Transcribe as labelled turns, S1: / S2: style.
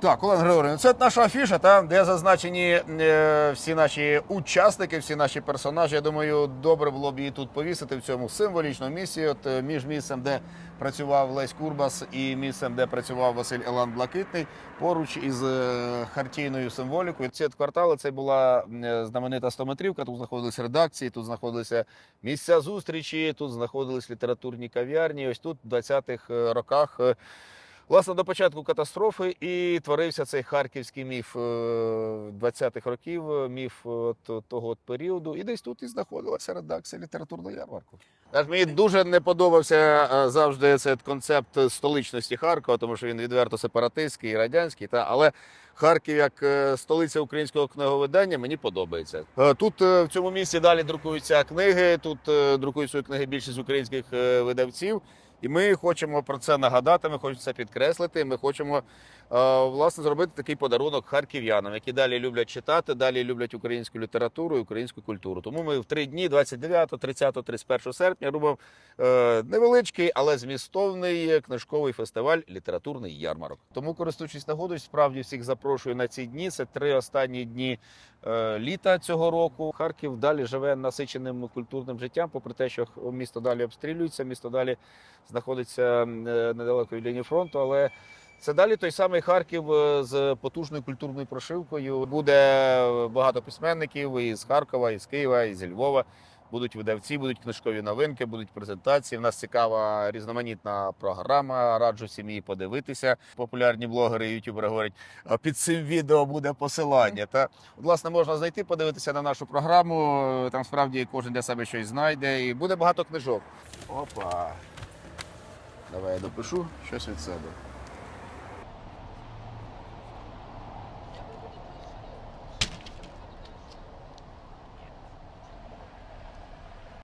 S1: Так, Олег Григорівна, це наша афіша, та, де зазначені е, всі наші учасники, всі наші персонажі. Я думаю, добре було б її тут повісити в цьому символічному місці. От е, між місцем, де працював Лесь Курбас, і місцем, де працював Василь Елан Блакитний, поруч із е, хартійною символікою. Ці квартали це була е, знаменита стометрівка. Тут знаходились редакції, тут знаходилися місця зустрічі, тут знаходились літературні кав'ярні. Ось тут в 20-х роках. е, Власне, до початку катастрофи і творився цей харківський міф е, 20-х років, е, міф от того от періоду. І десь тут і знаходилася редакція літературного ярмарку. Мені дуже не подобався е, завжди цей концепт столичності Харкова, тому що він відверто сепаратистський і радянський. Та але Харків як е, столиця українського книговидання мені подобається. Е, Тут е, в цьому місці далі друкуються книги. Тут е, друкують свої книги більшість українських е, видавців. І ми хочемо про це нагадати. Ми хочемо це підкреслити. Ми хочемо е, власне зробити такий подарунок харків'янам, які далі люблять читати, далі люблять українську літературу і українську культуру. Тому ми в три дні, 29, 30, 31 серпня, робимо е, невеличкий, але змістовний книжковий фестиваль Літературний ярмарок. Тому, користуючись нагодою, справді всіх запрошую на ці дні. Це три останні дні літа цього року. Харків далі живе насиченим культурним життям, попри те, що місто далі обстрілюється, місто далі знаходиться е, недалеко від лінії фронту, але це далі той самий Харків е, з потужною культурною прошивкою. Буде багато письменників і з Харкова, і з Києва, і зі Львова. Будуть видавці, будуть книжкові новинки, будуть презентації. У нас цікава різноманітна програма. Раджу сім'ї подивитися. Популярні блогери, і ютубери говорять, «А під цим відео буде посилання. Та власне можна знайти, подивитися на нашу програму. Там справді кожен для себе щось знайде, і буде багато книжок. Опа. Давай я допишу щось від себе.